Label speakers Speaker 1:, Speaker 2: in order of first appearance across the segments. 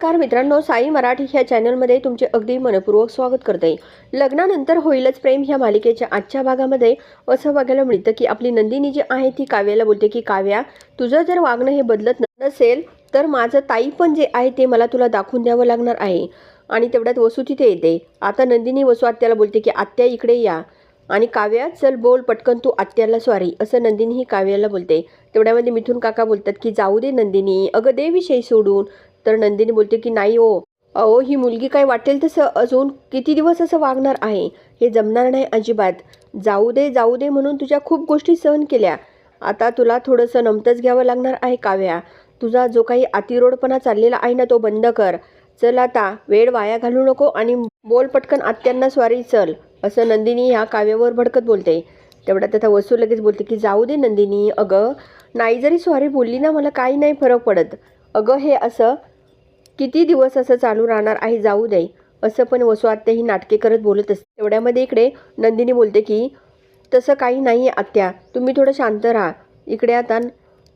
Speaker 1: Car मित्रांनो साई मराठी ह्या चॅनलमध्ये तुमचे अगदी मनपूर्वक स्वागत करते. लग्नानंतर होईलच प्रेम ह्या मालिकेच्या आजच्या भागामध्ये. असं बघायला मिळतं की आपली नंदिनी जी आहे ती काव्याला बोलते की काव्या तुझं जर वागणं हे बदलत नसेल तर माझं ताई पण जे आहे ते मला तुला दाखवून द्यावं लागणार आहे. आणि तेवढ्यात वसू तिथे येते. आता नंदिनी वसू आत्याला बोलते की आत्या इकडे या. आणि काव्या चल बोल पटकन तू आत्याला स्वारी. असं नंदिनी ही काव्याला बोलते. तेवढ्यामध्ये मिथून काका बोलतात की जाऊ दे नंदिनी अगं दे विषय सोडून. तर नंदिनी बोलते की नाही ओ. अहो ही मुलगी काय वाटेल तसं अजून किती दिवस असं वागणार आहे? हे जमणार नाही अजिबात. जाऊ दे जाऊ दे म्हणून तुझ्या खूप गोष्टी सहन केल्या. आता तुला थोडंसं नमतच घ्यावं लागणार आहे काव्या. तुझा जो काही अतिरोडपणा चाललेला आहे ना तो बंद कर. चल आता वेळ वाया घालू नको आणि बोल पटकन आत्यांना स्वारी चल. असं नंदिनी ह्या काव्यावर भडकत बोलते. तेवढ्या तथा वसू लगेच बोलते की जाऊ दे नंदिनी अगं. नाही जरी स्वारी बोलली ना मला काही नाही फरक पडत. अगं हे असं किती दिवस असं चालू राहणार आहे जाऊ दे. असं पण वसुआत्या ही नाटके करत बोलत असते. तेवढ्यामध्ये इकडे नंदिनी बोलते की तसं काही नाही आहे आत्या. तुम्ही थोडं शांत राहा. इकडे आता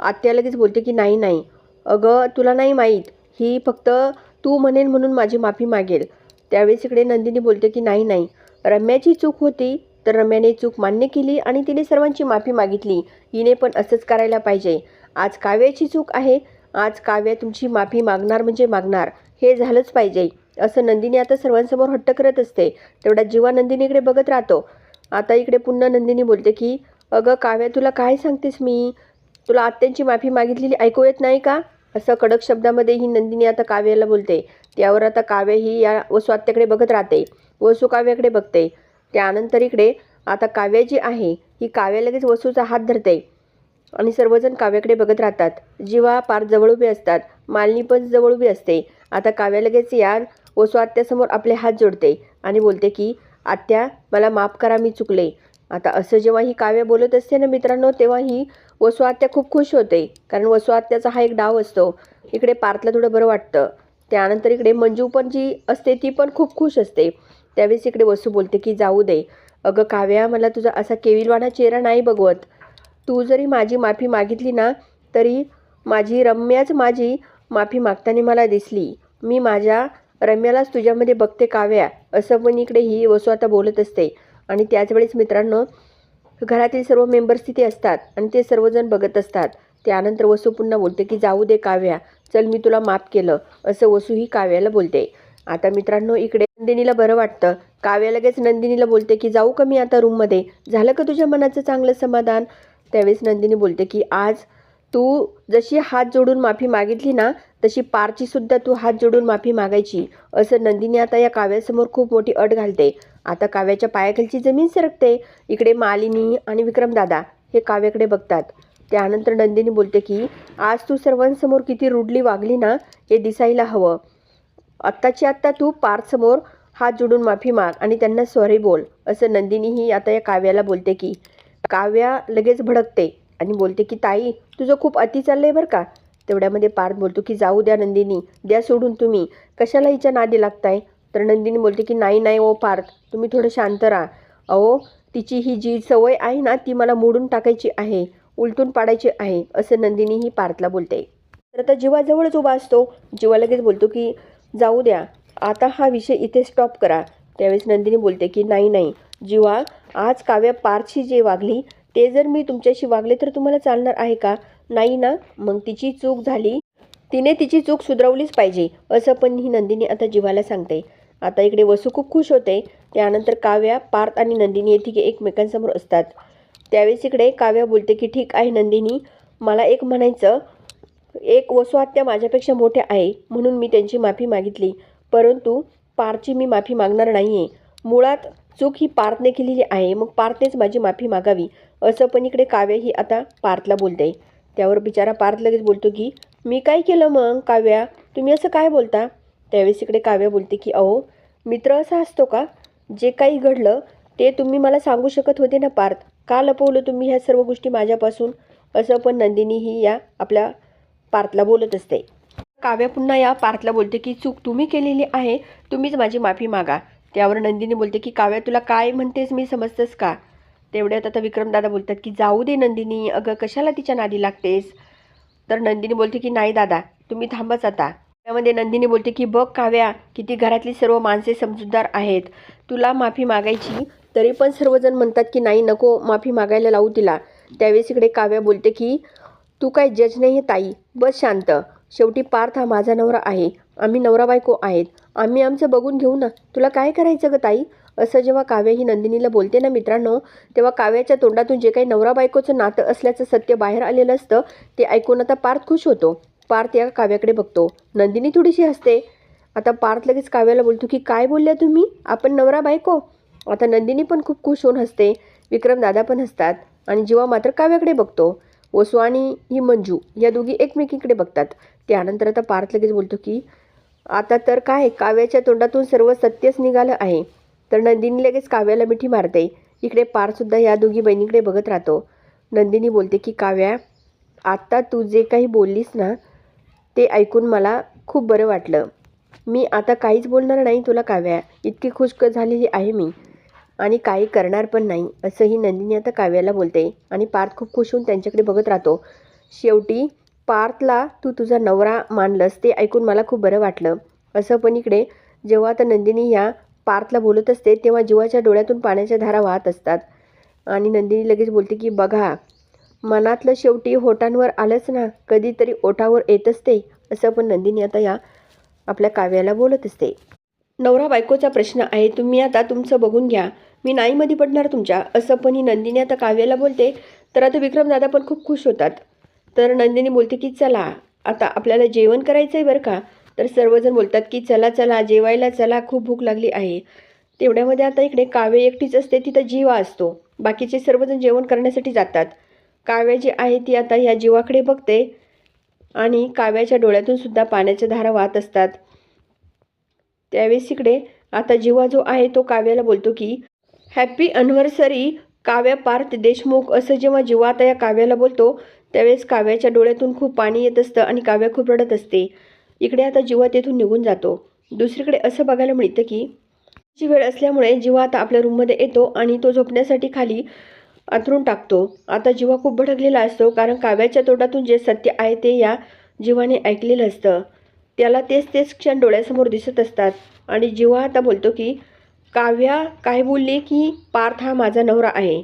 Speaker 1: आत्या लगेच बोलते की नाही नाही. अगं तुला नाही माहीत. ही फक्त तू म्हणेन म्हणून माझी माफी मागेल. त्यावेळेस इकडे नंदिनी बोलते की नाही नाही. रम्याची चूक होती तर रम्याने चूक मान्य केली आणि तिने सर्वांची माफी मागितली. हिने पण असंच करायला पाहिजे. आज काव्याची चूक आहे आज काव्या तुमची माफी मागणार म्हणजे मागणार. हे झालंच पाहिजे. असं नंदिनी आता सर्वांसमोर हट्ट करत असते. तेवढा जीवा नंदिनीकडे बघत राहतो. आता इकडे पुन्हा नंदिनी बोलते की अगं काव्या तुला काय सांगतेस मी? तुला आत्यांची माफी मागितलेली ऐकू येत नाही का? असं कडक शब्दामध्ये ही नंदिनी आता काव्याला बोलते. त्यावर आता काव्य ही या वसू आत्याकडे बघत राहते. वसू काव्याकडे बघते. त्यानंतर इकडे आता काव्य जी आहे ही काव्य लगेच वसूचा हात धरते. आणि सर्वजण काव्याकडे बघत राहतात. जीवा पार जवळ उभी असतात. मालिनी पण जवळ उभी असते. आता काव्या लगेच या वसू आत्यासमोर आपले हात जोडते आणि बोलते की आत्या मला माफ करा मी चुकले. आता असं जेव्हा ही काव्य बोलत असते ना मित्रांनो तेव्हा ही वसू आत्या खूप खुश होते. कारण वसू आत्याचा हा एक डाव असतो. इकडे पार्थला थोडं बरं वाटतं. त्यानंतर इकडे मंजू पण जी असते ती पण खूप खुश असते. त्यावेळेस इकडे वसू बोलते की जाऊ दे. अगं काव्या मला तुझा असा केविलवाणा चेहरा नाही बघवत. तू जरी माझी माफी मागितली ना तरी माझी रम्याच माझी माफी मागताना मला दिसली. मी माझ्या रम्यालाच तुझ्यामध्ये बघते काव्या असं पण इकडे ही वसू आता बोलत असते. आणि त्याचवेळेस मित्रांनो घरातील सर्व मेंबर्स तिथे असतात आणि ते सर्वजण बघत असतात. त्यानंतर वसू पुन्हा बोलते की जाऊ दे काव्या चल मी तुला माफ केलं असं वसू ही काव्याला बोलते. आता मित्रांनो इकडे नंदिनीला बरं वाटतं. काव्या लगेच नंदिनीला बोलते की जाऊ का मी आता रूममध्ये झालं का तुझ्या मनाचं चांगलं समाधान? त्यावेळेस नंदिनी बोलते की आज तू जशी हात जोडून माफी मागितली ना तशी पारची सुद्धा तू हात जोडून माफी मागायची. असं नंदिनी आता या काव्यासमोर खूप मोठी अट घालते. आता काव्याच्या पायाखालची जमीन सरकते. इकडे मालिनी आणि विक्रमदादा हे काव्याकडे बघतात. त्यानंतर नंदिनी बोलते की आज तू सर्वांसमोर किती रुडली वागली ना हे दिसायला हवं. आत्ताची आत्ता तू पारसमोर हात जोडून माफी माग आणि त्यांना सॉरी बोल. असं नंदिनी ही आता या काव्याला बोलते की काव्या लगेच भडकते आणि बोलते की ताई तुझं खूप अति चाललंय बरं का? तेवढ्यामध्ये पार्थ बोलतो की जाऊ द्या नंदिनी द्या सोडून तुम्ही. कशाला हिच्या नादी लागताय? तर नंदिनी बोलते की नाही नाही ओ पार्थ तुम्ही थोडं शांत राहा. अहो तिची ही जी सवय आहे ना ती मला मोडून टाकायची आहे उलटून पाडायची आहे असं नंदिनी ही पार्थला बोलते. तर आता जीवाजवळच उभा असतो. जीवा लगेच बोलतो की जाऊ द्या आता हा विषय इथे स्टॉप करा. त्यावेळेस नंदिनी बोलते की नाही नाही जीवा आज काव्या पारशी जे वागली ते जर मी तुमच्याशी वागले तर तुम्हाला चालणार आहे का? नाही ना? मग तिची चूक झाली. तिने तिची चूक सुधरवलीच पाहिजे असं पण ही नंदिनी आता जीवाला सांगते. आता इकडे वसू खूप खुश होते. त्यानंतर काव्या पार्थ आणि नंदिनी येथे एकमेकांसमोर असतात. त्यावेळेस इकडे काव्या बोलते की ठीक आहे नंदिनी मला एक म्हणायचं. एक वसू आत्या माझ्यापेक्षा मोठ्या आहे म्हणून मी त्यांची माफी मागितली. परंतु पारची मी माफी मागणार नाही आहे मुळात चूक ही पार्थने केलेली आहे. मग पार्थनेच माझी माफी मागावी असं पण इकडे काव्या ही आता पार्थला बोलते. त्यावर बिचारा पार्थ लगेच बोलतो की मी काय केलं मग काव्या? तुम्ही असं काय बोलता? त्यावेळेस इकडे काव्या बोलते की अहो मित्र असा असतो का? जे काही घडलं ते तुम्ही मला सांगू शकत होते ना पार्थ? का लपवलं तुम्ही ह्या सर्व गोष्टी माझ्यापासून? असं पण नंदिनी ही या आपल्या पार्थला बोलत असते. काव्या पुन्हा या पार्थला बोलते की चूक तुम्ही केलेली आहे तुम्हीच माझी माफी मागा. त्यावर नंदिनी बोलते की काव्या तुला काय म्हणतेस? मी समजतेस का? तेवढ्यात आता विक्रमदादा बोलतात की जाऊ दे नंदिनी अगं कशाला तिच्या नादी लागतेस? तर नंदिनी बोलते की नाही दादा तुम्ही थांबाच आता. त्यामध्ये नंदिनी बोलते की बघ काव्या किती घरातली सर्व माणसे समजूतदार आहेत. तुला माफी मागायची तरी पण सर्वजण म्हणतात की नाही नको माफी मागायला लावू तिला. त्यावेळेस इकडे काव्या बोलते की तू काय जज नाही आहे ताई. बस शांत. शेवटी पार्थ हा माझा नवरा आहे. आम्ही नवरा बायको आहेत. आम्ही आमचं बघून घेऊ ना. तुला काय करायचं ग ताई? असं जेव्हा काव्य ही नंदिनीला बोलते ना मित्रांनो तेव्हा काव्याच्या तोंडातून जे काही नवरा बायकोचं नातं असल्याचं सत्य बाहेर आलेलं असतं ते ऐकून आता पार्थ खुश होतो. पार्थ या काव्याकडे बघतो. नंदिनी थोडीशी हसते. आता पार्थ लगेच काव्याला बोलतो की काय बोलल्या तुम्ही? आपण नवरा बायको? आता नंदिनी पण खूप खुश होऊन हसते. विक्रम दादा पण हसतात. आणि जेव्हा मात्र काव्याकडे बघतो. वसू आणि ही मंजू या दोघी एकमेकीकडे बघतात. त्यानंतर आता पार्थ लगेच बोलतो की आता तर काय काव्याच्या तोंडातून सर्व सत्यच निघालं आहे तर नंदिनी लगेच काव्याला मिठी मारते. इकडे पारसुद्धा या दोघी बहिणीकडे बघत राहतो. नंदिनी बोलते की काव्या आत्ता तू जे काही बोललीस ना ते ऐकून मला खूप बरं वाटलं. मी आता काहीच बोलणार नाही तुला काव्या. इतकी खुश झालेली आहे मी. आणि काही करणार पण नाही असंही नंदिनी आता काव्याला बोलते. आणि पार्थ खूप खुश होऊन त्यांच्याकडे बघत राहतो. शेवटी पार्थला तू तुझा नवरा मानलंस ते ऐकून मला खूप बरं वाटलं. असं पण इकडे जेव्हा आता नंदिनी ह्या पार्थला बोलत असते तेव्हा जीवाच्या डोळ्यातून पाण्याच्या धारा वाहत असतात. आणि नंदिनी लगेच बोलते की बघा मनातलं शेवटी होटांवर आलंच ना कधीतरी ओठावर येत असते असं पण नंदिनी आता या आपल्या काव्याला बोलत असते. नवरा बायकोचा प्रश्न आहे तुम्ही आता तुमचं बघून घ्या. मी नाईमध्ये पडणार तुमच्या असं पण ही नंदिनी आता काव्याला बोलते. तर आता विक्रमदादा पण खूप खुश होतात. तर नंदिनी बोलते की चला आता आपल्याला जेवण करायचं आहे बरं का? तर सर्वजण बोलतात की चला चला जेवायला चला खूप भूक लागली आहे. तेवढ्यामध्ये आता इकडे काव्य एकटीच असते तिथं जीवा असतो. बाकीचे सर्वजण जेवण करण्यासाठी जातात. काव्य जी आहे ती आता ह्या जीवाकडे बघते आणि काव्याच्या डोळ्यातून सुद्धा पाण्याच्या धारा वाहत असतात. त्यावेळेस इकडे आता जीवा जो आहे तो काव्याला बोलतो की हॅपी अनिव्हर्सरी काव्या पार्थ देशमुख. असं जेव्हा जीवा आता या काव्याला बोलतो त्यावेळेस काव्याच्या डोळ्यातून खूप पाणी येत असतं आणि काव्या खूप रडत असते. इकडे आता जीवा तेथून निघून जातो. दुसरीकडे असं बघायला मिळतं की ची वेळ असल्यामुळे जीवा आता आपल्या रूममध्ये येतो आणि तो झोपण्यासाठी खाली अंथरून टाकतो. आता जीवा खूप भडकलेला असतो कारण काव्याच्या तोंडातून जे सत्य आहे ते या जीवाने ऐकलेलं असतं. त्याला तेच तेच क्षण डोळ्यासमोर दिसत असतात. आणि जेव्हा आता बोलतो की काव्या काय बोलले की पार्थ हा माझा नवरा आहे.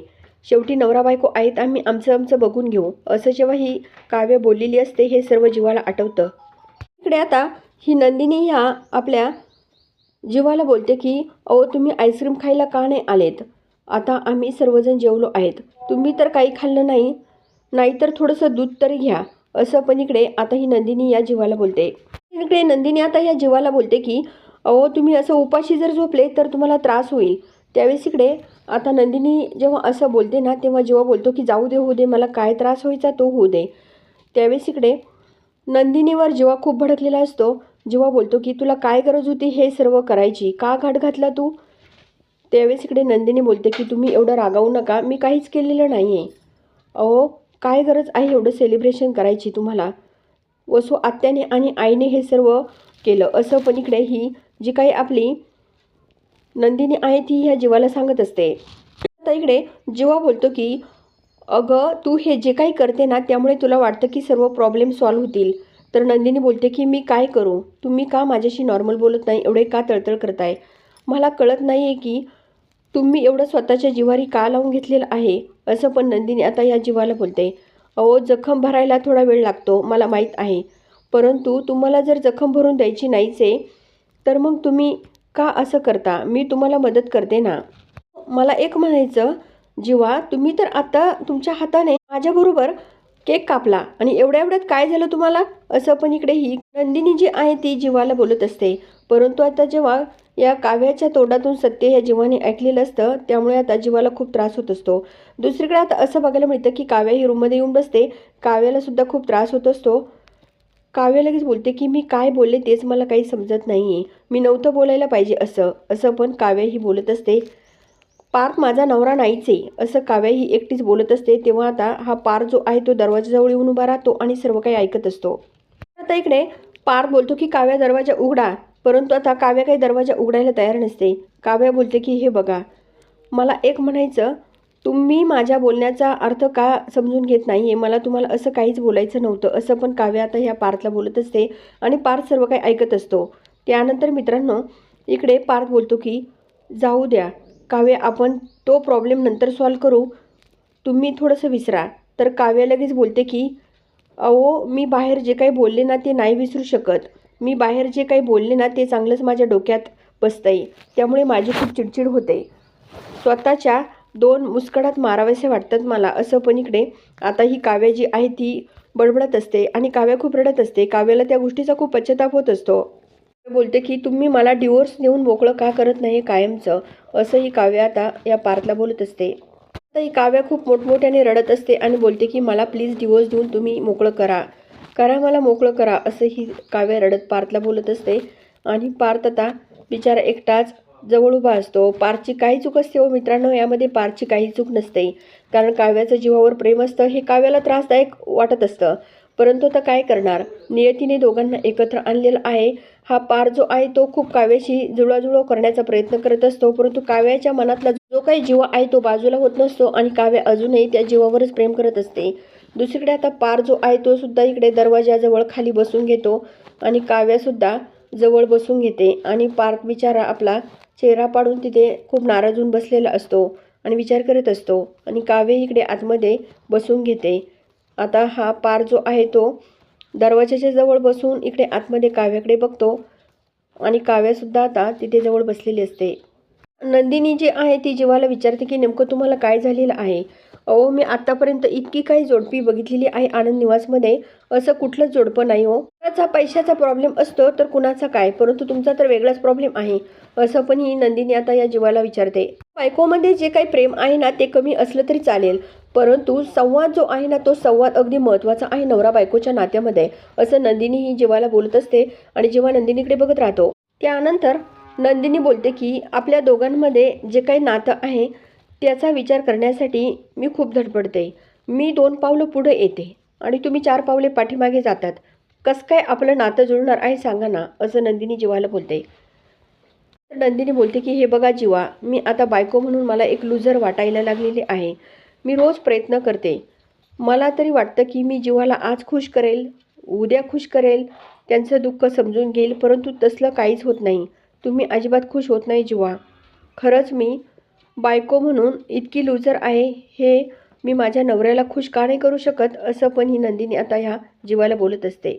Speaker 1: शेवटी नवरा बायको आहेत आम्ही आमचं आमचं बघून घेऊ. असं जेव्हा ही काव्य बोललेली असते हे सर्व जीवाला आठवतं. इकडे आता ही नंदिनी ह्या आपल्या जीवाला बोलते की अहो तुम्ही आईस्क्रीम खायला का नाही आलेत? आता आम्ही सर्वजण जेवलो आहेत. तुम्ही तर काही खाल्लं नाही. नाहीतर थोडंसं दूध तरी घ्या. असं पण इकडे आता ही नंदिनी या जीवाला बोलते. इकडे नंदिनी आता या जीवाला बोलते की अहो तुम्ही असं उपाशी जर झोपले तर तुम्हाला त्रास होईल. त्यावेळेस इकडे आता नंदिनी जेव्हा असं बोलते ना तेव्हा जेव्हा बोलतो की जाऊ दे होऊ दे मला काय त्रास व्हायचा तो होऊ दे. त्यावेळेस इकडे नंदिनीवर जेव्हा खूप भडकलेला असतो. जेव्हा बोलतो की तुला काय गरज होती हे सर्व करायची? का घाट घातला तू? त्यावेळेस इकडे नंदिनी बोलते की तुम्ही एवढं रागावू नका मी काहीच केलेलं नाही आहे अहो काय गरज आहे एवढं सेलिब्रेशन करायची तुम्हाला? वसू आत्याने आणि आईने हे सर्व केलं. असं पण इकडे ही जी काही आपली नंदिनी आहे ती ह्या जीवाला सांगत असते. आता इकडे जीवा बोलतो की अगं तू हे जे काही करते ना त्यामुळे तुला वाटतं की सर्व प्रॉब्लेम सॉल्व्ह होतील. तर नंदिनी बोलते की मी काय करू? तुम्ही का माझ्याशी नॉर्मल बोलत नाही? एवढे का तळतळ करताय? मला कळत नाही आहे की तुम्ही एवढं स्वतःच्या जिवारी का लावून घेतलेलं आहे? असं पण नंदिनी आता या जीवाला बोलते. अहो जखम भरायला थोडा वेळ लागतो मला माहीत आहे. परंतु तुम्हाला जर जखम भरून द्यायची नाहीच आहे तर मग तुम्ही का असं करता? मी तुम्हाला मदत करते ना? मला एक म्हणायचं जीवा तुम्ही तर आता तुमच्या हाताने माझ्याबरोबर केक कापला आणि एवढ्या एवढ्यात काय झालं तुम्हाला? असं पण इकडे ही नंदिनी जी आहे ती जीवाला बोलत असते. परंतु आता जेव्हा या काव्याच्या तोंडातून सत्य ह्या जीवाने ऐकलेलं असतं त्यामुळे आता जीवाला खूप त्रास होत असतो. दुसरीकडे आता असं बघायला मिळतं की काव्या ही रूममध्ये येऊन बसते काव्याला सुद्धा खूप त्रास होत असतो. काव्य लगेच बोलते की मी काय बोलले तेच मला काही समजत नाही आहे मी नव्हतं बोलायला पाहिजे असं असं पण काव्य ही बोलत असते. पार्थ माझा नवरा नाहीच. आहे असं काव्या ही एकटीच बोलत असते. तेव्हा आता हा पार जो आहे तो दरवाजाजवळ येऊन उभा राहतो आणि सर्व काही ऐकत असतो. आता इकडे पार बोलतो की काव्या दरवाजा उघडा. परंतु आता काव्या काही दरवाजा उघडायला तयार नसते. काव्या बोलते की हे बघा मला एक म्हणायचं तुम्ही माझ्या बोलण्याचा अर्थ का समजून घेत नाही आहे मला तुम्हाला असं काहीच बोलायचं नव्हतं. असं पण काव्य आता ह्या पार्थला बोलत असते आणि पार्थ सर्व काही ऐकत असतो. त्यानंतर मित्रांनो इकडे पार्थ बोलतो की जाऊ द्या काव्य आपण तो प्रॉब्लेम नंतर सॉल्व करू. तुम्ही थोडंसं विसरा. तर काव्य लगेच बोलते की अहो मी बाहेर जे काही बोलले ना ते नाही विसरू शकत. मी बाहेर जे काही बोलले ना ते चांगलंच माझ्या डोक्यात बसतं आहे त्यामुळे माझी खूप चिडचिड होते. स्वतःच्या दोन मुस्कडात मारावेसे वाटतात मला असं पण इकडे आता ही काव्य जी आहे ती बडबडत असते आणि काव्य खूप रडत असते. काव्याला त्या गोष्टीचा खूप पश्चाताप होत असतो. बोलते की तुम्ही मला डिवोर्स देऊन मोकळं का करत नाही कायमचं? असं ही काव्य आता या पार्थला बोलत असते. आता ही काव्य खूप मोठमोठ्याने रडत असते आणि बोलते की मला प्लीज डिवोर्स देऊन तुम्ही मोकळं करा. करा मला मोकळं करा असं ही काव्य रडत पार्थला बोलत असते. आणि पार्थ आता बिचारा एकटाच जवळ उभा असतो. पारची काही चूक असते हो मित्रांनो यामध्ये पारची काही चूक नसते. कारण काव्याचं जीवावर प्रेम असतं हे काव्याला त्रासदायक वाटत असतं. परंतु आता काय करणार? नियतीने दोघांना एकत्र आणलेला आहे. हा पार जो आहे तो खूप काव्याशी जुळवाजुळव करण्याचा प्रयत्न करत असतो. परंतु काव्याच्या मनातला जो काही जीव आहे तो बाजूला होत नसतो आणि काव्य अजूनही त्या जीवावरच प्रेम करत असते. दुसरीकडे आता पार जो आहे तो सुद्धा इकडे दरवाजाजवळ खाली बसून घेतो आणि काव्यासुद्धा जवळ बसून घेते आणि पार्थ बिचारा आपला चेहरा पाडून तिथे खूप नाराज होऊन बसलेला असतो आणि विचार करत असतो. आणि काव्य इकडे आतमध्ये बसून घेते. आता हा पार जो आहे तो दरवाजाच्या जवळ बसून इकडे आतमध्ये काव्याकडे बघतो आणि काव्यसुद्धा आता तिथे जवळ बसलेली असते. नंदिनी जी आहे ती जीवाला विचारते की नेमकं तुम्हाला काय झालेलं आहे? अहो मी आत्तापर्यंत इतकी काही जोडपी बघितलेली आहे आनंद निवासमध्ये. असं कुठलंच जोडपं नाही हो. कुणाचा पैशाचा प्रॉब्लेम असतो तर कुणाचा काय? परंतु तुमचा तर वेगळाच प्रॉब्लेम आहे. असं पण ही नंदिनी आता या जीवाला विचारते. बायकोमध्ये जे काही प्रेम आहे ना ते कमी असलं तरी चालेल. परंतु संवाद जो आहे ना तो संवाद अगदी महत्त्वाचा आहे नवरा बायकोच्या नात्यामध्ये. असं नंदिनी ही जीवाला बोलत असते आणि जेव्हा नंदिनीकडे बघत राहतो त्यानंतर नंदिनी बोलते की आपल्या दोघांमध्ये जे काही नातं आहे त्याचा विचार करण्यासाठी मी खूप धडपडते. मी दोन पावलं पुढं येते आणि तुम्ही चार पावले पाठीमागे जातात. कसं काय आपलं नातं जुळणार आहे सांगा ना असं नंदिनी जीवाला बोलते. तर नंदिनी बोलते की हे बघा जीवा मी आता बायको म्हणून मला एक लुजर वाटायला लागलेली आहे. मी रोज प्रयत्न करते. मला तरी वाटतं की मी जीवाला आज खुश करेल उद्या खुश करेल. त्यांचं दुःख समजून घेईल परंतु तसलं काहीच होत नाही. तुम्ही अजिबात खुश होत नाही जीवा. खरंच मी बायको म्हणून इतकी लुजर आहे हे मी माझ्या नवऱ्याला खुश का नाही करू शकत असं पण ही नंदिनी आता ह्या जीवाला बोलत असते.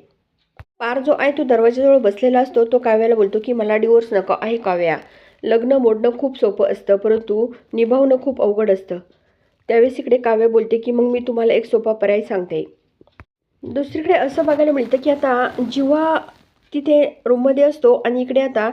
Speaker 1: पार जो आहे तो दरवाजाजवळ बसलेला असतो तो काव्याला बोलतो की मला डिवोर्स नको आहे काव्या. लग्न मोडणं खूप सोपं असतं परंतु निभावणं खूप अवघड असतं. त्यावेळेस इकडे काव्य बोलते की मग मी तुम्हाला एक सोपा पर्याय सांगते. दुसरीकडे असं बघायला मिळतं की आता जिव्हा तिथे रूममध्ये असतो आणि इकडे आता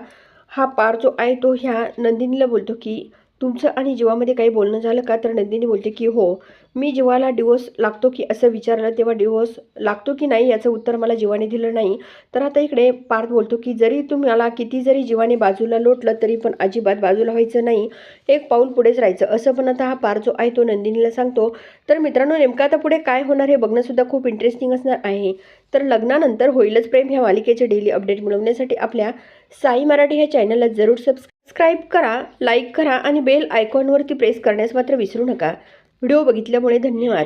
Speaker 1: हा पार जो आहे तो ह्या नंदिनीला बोलतो की तुमचं आणि जीवामध्ये काही बोलणं झालं का? तर नंदिनी बोलते की हो मी जीवाला डिवोर्स लागतो की? असं विचारलं. तेव्हा डिवोर्स लागतो की नाही याचं उत्तर मला जीवाने दिलं नाही. तर आता इकडे पार्थ बोलतो की जरी तुम्हाला किती जरी जीवाने बाजूला लोटलं तरी पण अजिबात बाजूला व्हायचं नाही. एक पाऊल पुढेच राहायचं. असं पण आता हा पार्थ जो आहे तो नंदिनीला सांगतो. तर मित्रांनो नेमकं आता पुढे काय होणार हे बघणंसुद्धा खूप इंटरेस्टिंग असणार आहे. तर लग्नानंतर होईलच प्रेम ह्या मालिकेचे डेली अपडेट मिळवण्यासाठी आपल्या साई मराठी ह्या चॅनलला जरूर सबस्क्राईब करा लाईक करा आणि बेल आयकॉनवरती प्रेस करण्यास मात्र विसरू नका. व्हिडिओ बघितल्यामुळे धन्यवाद.